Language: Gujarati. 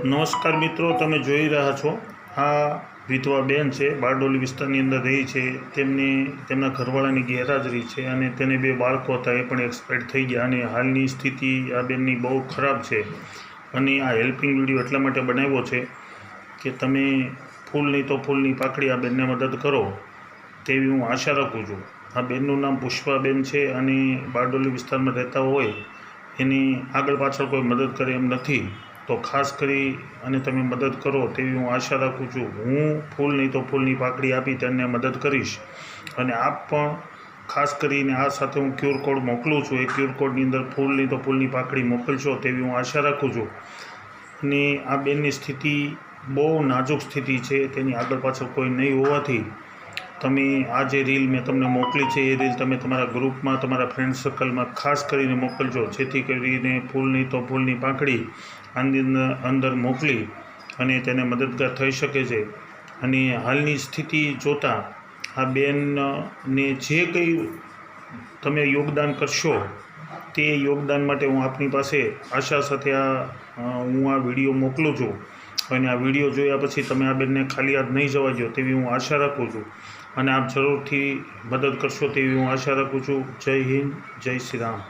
નમસ્કાર મિત્રો, તમે જોઈ રહ્યા છો. આ વિધવા બેન છે, બારડોલી વિસ્તારની અંદર રહી છે. તેમની, તેમના ઘરવાળાની ગેરહાજરી છે અને તેને બે બાળકો હતા, એ પણ એક્સપાયર્ડ થઈ ગયા અને હાલની સ્થિતિ આ બેનની બહુ ખરાબ છે. અને આ હેલ્પિંગ વીડિયો એટલા માટે બનાવ્યો છે કે તમે ફૂલ નહીં તો ફૂલની પાકડી આ બેનને મદદ કરો તેવી હું આશા રાખું છું. આ બેનનું નામ પુષ્પાબેન છે અને બારડોલી વિસ્તારમાં રહેતા હોય એની આગળ પાછળ કોઈ મદદ કરે એમ નથી. તો ખાસ કરી અને તમે મદદ કરો તેવી હું આશા રાખું છું. હું ફૂલ નહીં તો ફૂલની પાકડી આપી તેને મદદ કરીશ. અને આપ પણ ખાસ કરીને આ સાથે હું ક્યુર કોડ મોકલું છું. એ ક્યુર કોડની અંદર ફૂલ નહીં તો ફૂલની પાકડી મોકલશો તેવી હું આશા રાખું છું. અને આ બેનની સ્થિતિ બહુ નાજુક સ્થિતિ છે. તેની આગળ પાછળ કોઈ નહીં હોવાથી તમે આ જે રીલ મેં તમને મોકલી છે, એ રીલ તમે તમારા ગ્રુપમાં તમારા ફ્રેન્ડ સર્કલમાં ખાસ કરીને મોકલજો, જેથી કરીને ફૂલની તો ફૂલની પાંખડી આની અંદર- મોકલી અને તેને મદદગાર થઈ શકે છે. અને હાલની સ્થિતિ જોતાં આ બેનને જે કંઈ તમે યોગદાન કરશો, તે યોગદાન માટે હું આપની પાસે આશા સાથે આ હું આ વીડિયો મોકલું છું. અને આ વીડિયો જોયા પછી તમે આ બેનને ખાલી હાથ નહીં જવા દો તેવી હું આશા રાખું છું. અને આપ જરૂરથી મદદ કરશો તેવી હું આશા રાખું છું. જય હિન્દ, જય શ્રી રામ.